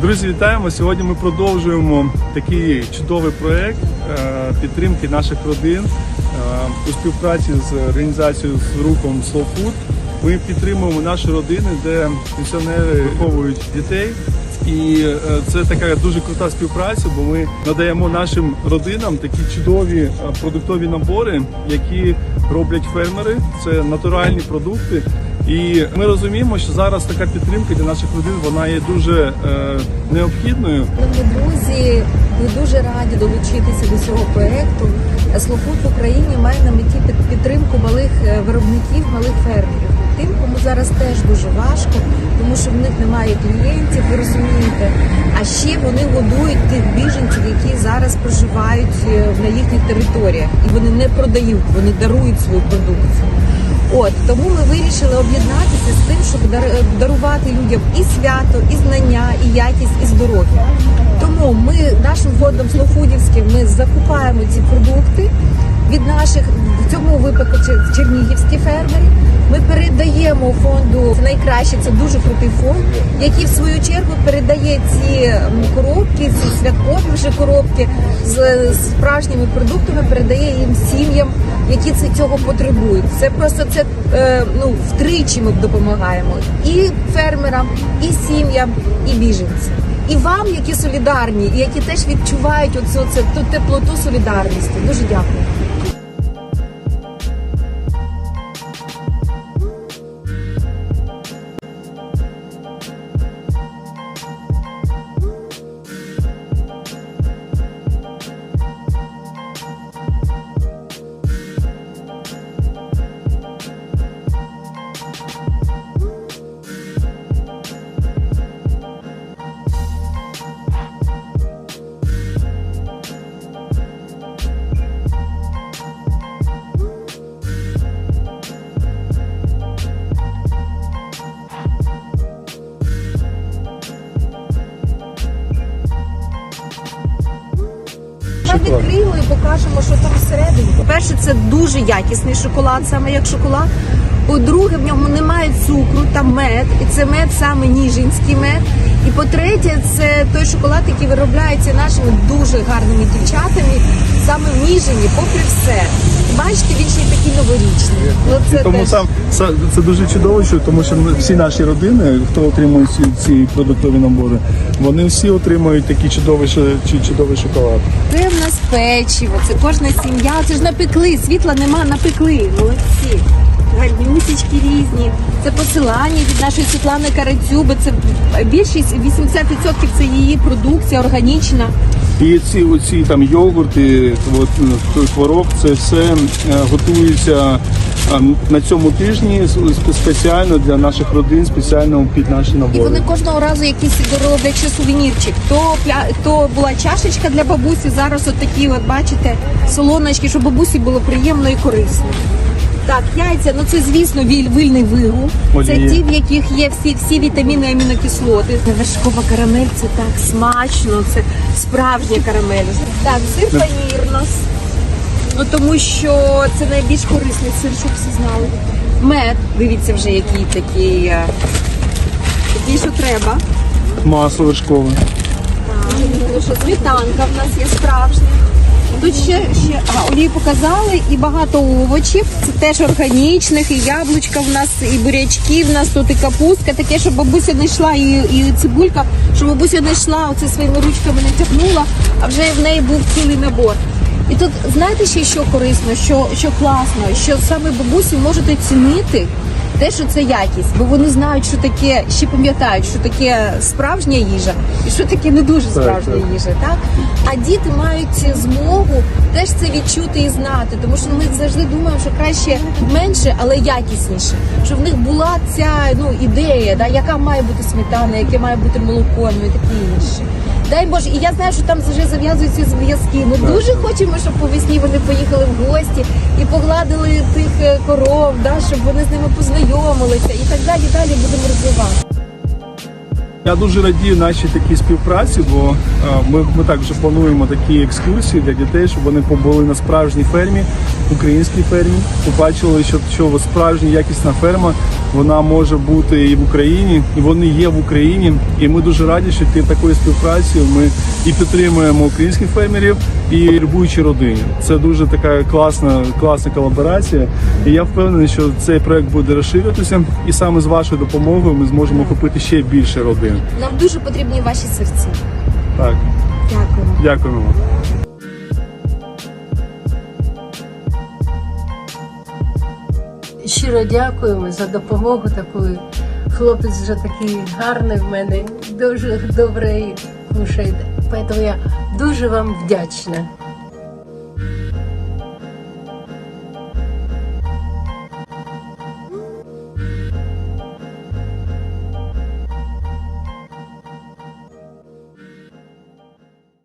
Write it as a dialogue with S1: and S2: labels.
S1: Друзі, вітаємо! Сьогодні ми продовжуємо такий чудовий проект е, підтримки наших родин е, у співпраці з організацією з рухом Slow Food. Ми підтримуємо наші родини, де пенсіонери виховують дітей. І е, це така дуже крута співпраця, бо ми надаємо нашим родинам такі чудові продуктові набори, які роблять фермери. Це натуральні продукти. І ми розуміємо, що зараз така підтримка для наших родин вона є дуже е, необхідною.
S2: Друзі, ми дуже раді долучитися до цього проекту. Слофуд в Україні має на меті під- підтримку малих е, виробників, малих фермерів. Тим, кому зараз теж дуже важко, тому що в них немає клієнтів, ви розумієте. А ще вони годують тих біженців, які зараз проживають е, на їхніх територіях, і вони не продають, вони дарують свою продукцію. От тому ми вирішили об'єднатися з тим, щоб дар- дарувати людям і свято, і знання, і якість, і здоров'я. Тому ми нашим фондом Слофудівським ми закупаємо ці продукти від наших в цьому випадку чернігівські фермери. Ми передаємо фонду найкраще. Це дуже крутий фонд, який в свою чергу передає ці коробки, ці святкові вже коробки з з справжніми продуктами, передає їм сім'ям, які це цього потребують. Це просто це е, ну втричі ми допомагаємо і фермерам, і сім'ям, і біженцям. І вам, які солідарні, і які теж відчувають оцю це ту теплоту солідарності. Дуже дякую. Відкриємо і покажемо, що там всередині. По-перше, це дуже якісний шоколад, саме як шоколад. По-друге, в ньому немає цукру, там мед, і це мед саме ніжинський мед. І по-третє, це той шоколад, який виробляється нашими дуже гарними дівчатами, саме в Ніжині, попри все. Бачите, він ще й такий новорічний. Ну,
S1: І
S2: це
S1: тому
S2: теж...
S1: сам це, це дуже чудово, що тому що ми- всі наші родини, хто отримує ці, ці продуктові набори, вони всі отримують такий чудовий ш- чи чудовий шоколад.
S2: Це в нас печиво, це кожна сім'я. Це ж напекли, світла нема, напекли. Молодці. Гарнюсічки різні. Це посилання від нашої Світлани Карацюби. Це більшість 80% це її продукція органічна.
S1: І ці оці там йогурти, от, той творог, це все е, готується е, на цьому тижні спеціально для наших родин, спеціально під наші
S2: І вони кожного разу роблять ще сувенірчик. То пля- то була чашечка для бабусі. Зараз от такі, от бачите, солоночки, щоб бабусі було приємно і корисно. Так, яйця, ну це звісно віль, вильний вигул. Це ті, в яких є всі, всі вітаміни і амінокислоти. Вершкова карамель це так смачно, це справжня карамель. Так, сир панір нас. Ну тому що це найбільш корисний сир, щоб всі знали. Мед, дивіться вже який такий. е, Такий, що треба.
S1: Масло вершкове.
S2: Тому що сметанка в нас є справжня. Тут ще, ще а, олію показали і багато овочів. Це теж органічних, і яблучка в нас, і бурячки в нас, тут і капустка, таке, щоб бабуся не йшла, і, і цибулька, щоб бабуся не йшла, оце своїми ручками не тягнула, а вже в неї був цілий набор. І тут знаєте ще що корисно, що, що класно, що саме бабусі можуть оцінити те, що це якість, бо вони знають, що таке, ще пам'ятають, що таке справжня їжа і що таке не дуже справжня
S1: так.
S2: їжа. Так а діти мають змогу теж це відчути і знати, тому що ми завжди думаємо, що краще менше, але якісніше. Щоб в них була ця ну ідея, да, яка має бути сметана, яке має бути молоко, ну і таке інше. Дай Боже, і я знаю, що там вже зав'язуються зв'язки. Ми дуже хочемо, щоб по весні вони поїхали в гості і погладили тих е, коров, да, щоб вони з ними познайомилися і так далі. Далі будемо розвивати.
S1: Я дуже радію нашій такій співпраці, бо е, ми, ми також плануємо такі екскурсії для дітей, щоб вони побули на справжній фермі українській фермі. Побачили, що, що справжня якісна ферма вона може бути і в Україні, і вони є в Україні. І ми дуже раді, що ти такою співпрацею ми і підтримуємо українських фермерів і любуючі родині. Це дуже така класна, класна колаборація. І я впевнений, що цей проект буде розширюватися, і саме з вашою допомогою ми зможемо охопити ще більше родин.
S2: Нам дуже потрібні ваші серці.
S1: Так,
S2: Дякуємо.
S1: дякуємо
S3: Щиро дякуємо за допомогу таку. Хлопець вже такий гарний в мене, дуже добре кушає. Тому я дуже вам вдячна.